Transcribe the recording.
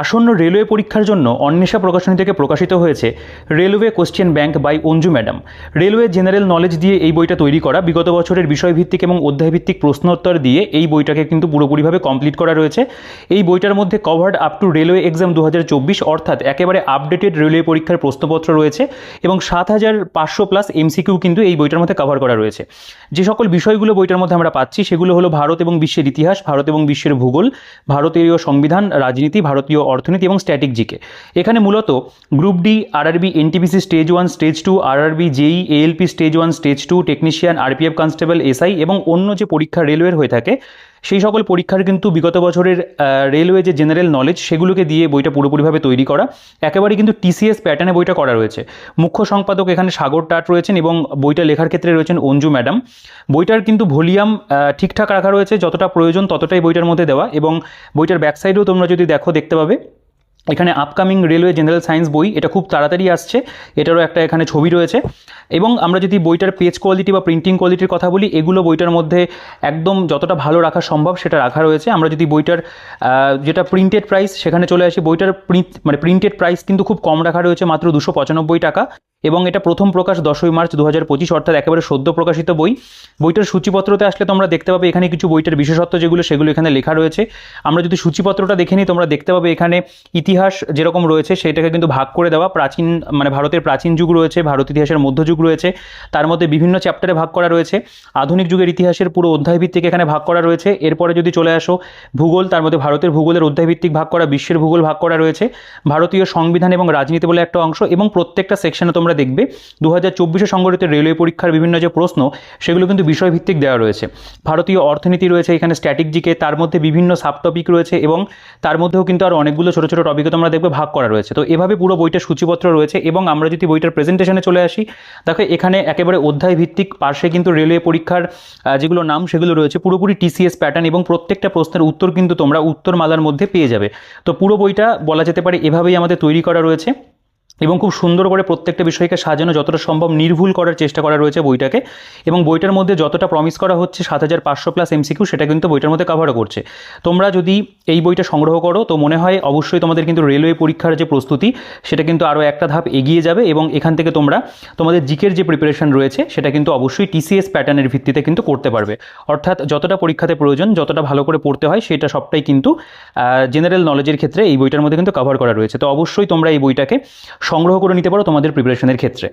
আসন্ন রেলওয়ে পরীক্ষার জন্য অন্বেষা প্রকাশনী থেকে প্রকাশিত হয়েছে railway question bank by Anju madam. Railway general knowledge দিয়ে এই বইটা তৈরি করা, বিগত বছরের বিষয়ভিত্তিক এবং অধ্যায়ভিত্তিক প্রশ্নোত্তর দিয়ে এই বইটাকে কিন্তু পুরোপুরিভাবে কমপ্লিট করা রয়েছে। এই বইটার মধ্যে covered up to railway exam দু হাজার চব্বিশ অর্থাৎ একেবারে আপডেটেড রেলওয়ে পরীক্ষার প্রশ্নপত্র রয়েছে এবং সাত হাজার পাঁচশো প্লাস এমসিকিউ কিন্তু এই বইটার মধ্যে কভার করা রয়েছে। যে সকল বিষয়গুলো বইটার মধ্যে আমরা পাচ্ছি সেগুলো হলো ভারত এবং বিশ্বের ইতিহাস, ভারত এবং বিশ্বের ভূগোল, ভারতীয় সংবিধান, রাজনীতি, ভারতীয় অর্থনীতি এবং স্ট্যাটিক জিকে এখানে মূলত group D RRB NTPC stage one stage two RRB JE ALP stage one stage two technician RPF constable SI এবং অন্য যে পরীক্ষা রেলওয়ের হয়ে থাকে সেই সকল পরীক্ষার কিন্তু বিগত বছরের রেলওয়ে যে জেনারেল নলেজ সেগুলোকে দিয়ে বইটা পুরোপুরিভাবে তৈরি করা। একেবারেই কিন্তু টিসিএস প্যাটার্নে বইটা করা রয়েছে। মুখ্য সম্পাদক এখানে সাগর টাট রয়েছেন এবং বইটা লেখার ক্ষেত্রে রয়েছেন অঞ্জু ম্যাডাম। বইটার কিন্তু ভলিউম ঠিকঠাক রাখা রয়েছে, যতটা প্রয়োজন ততটাই বইটার মধ্যে দেওয়া এবং বইটার ব্যাকসাইডেও তোমরা যদি দেখো, দেখতে পাবে। এখানে আপকামিং রেলওয়ে জেনারেল সায়েন্স বই, এটা খুব তাড়াতাড়ি আসছে, এটারও একটা এখানে ছবি রয়েছে। এবং আমরা যদি বইটার পেজ কোয়ালিটি বা প্রিন্টিং কোয়ালিটির কথা বলি, এগুলো বইটার মধ্যে একদম যতটা ভালো রাখা সম্ভব সেটা রাখা রয়েছে। আমরা যদি বইটার যেটা প্রিন্টেড প্রাইস সেখানে চলে আসি, বইটার প্রিন্ট মানে প্রিন্টেড প্রাইস কিন্তু খুব কম রাখা রয়েছে, মাত্র দুশো পঁচানব্বই টাকা। এবং এটা প্রথম প্রকাশ দশই মার্চ দু হাজার পঁচিশ, অর্থাৎ একেবারে সদ্য প্রকাশিত বই। বইটার সূচিপত্রতে আসলে তোমরা দেখতে পাবে এখানে কিছু বইটার বিশেষত্ব যেগুলো, সেগুলো এখানে লেখা রয়েছে। আমরা যদি সূচিপত্রটা দেখে নিই, তোমরা দেখতে পাবে এখানে ইতিহাস যেরকম রয়েছে, সেটাকে কিন্তু ভাগ করে দেওয়া। প্রাচীন মানে ভারতের প্রাচীন যুগ রয়েছে, ভারত ইতিহাসের মধ্যযুগ রয়েছে। তার মধ্যে বিভিন্ন চ্যাপ্টারে ভাগ করা রয়েছে। আধুনিক যুগের ইতিহাসের পুরো অধ্যায় ভিত্তিক এখানে ভাগ করা রয়েছে। এরপরে যদি চলে আসো, ভূগোল, তার মধ্যে ভারতের ভূগোলের অধ্যায় ভিত্তিক ভাগ করা, বিশ্বের ভূগোল ভাগ করা রয়েছে। ভারতীয় সংবিধান এবং রাজনীতি বলে একটা অংশ এবং প্রত্যেকটা সেকশনে তোমরা দেখবে দু হাজার সংগঠিত রেলওয়ে পরীক্ষার বিভিন্ন যে প্রশ্ন, সেগুলো কিন্তু বিষয়ভিত্তিক দেওয়া রয়েছে। ভারতীয় অর্থনীতি রয়েছে এখানে স্ট্যাটিক জিকে তার মধ্যে বিভিন্ন সাব টপিক রয়েছে এবং তার মধ্যেও কিন্তু আর অনেকগুলো ছোটো ছোটো টপিকও তোমরা দেখবে ভাগ করা রয়েছে। তো এভাবে পুরো বইটার সূচিপত্র রয়েছে এবং আমরা যদি বইটার প্রেজেন্টেশনে চলে আসি, দেখো এখানে একেবারে অধ্যায় ভিত্তিক পার্শ্বে কিন্তু রেলওয়ে পরীক্ষার যেগুলো নাম, সেগুলো রয়েছে। পুরোপুরি টিসিএস প্যাটার্ন এবং প্রত্যেকটা প্রশ্নের উত্তর কিন্তু তোমরা উত্তরমালার মধ্যে পেয়ে যাবে। তো পুরো বইটা বলা যেতে পারে এভাবেই আমাদের তৈরি করা রয়েছে। এবং খুব সুন্দর করে প্রত্যেকটা বিষয়কে সাজানো, যতটা সম্ভব নির্ভুল করার চেষ্টা করা রয়েছে বইটাকে। এবং বইটার মধ্যে যতটা প্রমিস করা হচ্ছে, সাত হাজার পাঁচশো প্লাস এমসিকিউ সেটা কিন্তু বইটার মধ্যে কভারও করছে। তোমরা যদি এই বইটা সংগ্রহ করো, তো মনে হয় অবশ্যই তোমাদের কিন্তু রেলওয়ে পরীক্ষার যে প্রস্তুতি, সেটা কিন্তু আরও একটা ধাপ এগিয়ে যাবে এবং এখান থেকে তোমরা তোমাদের জিকের যে প্রিপারেশন রয়েছে, সেটা কিন্তু অবশ্যই টিসিএস প্যাটার্নের ভিত্তিতে কিন্তু করতে পারবে। অর্থাৎ যতটা পরীক্ষাতে প্রয়োজন, যতটা ভালো করে পড়তে হয়, সেটা সবটাই কিন্তু জেনারেল নলেজের ক্ষেত্রে এই বইটার মধ্যে কিন্তু কভার করা রয়েছে। তো অবশ্যই তোমরা এই বইটাকে সংগ্রহ করে নিতে পারো তোমাদের প্রিপারেশনের ক্ষেত্রে।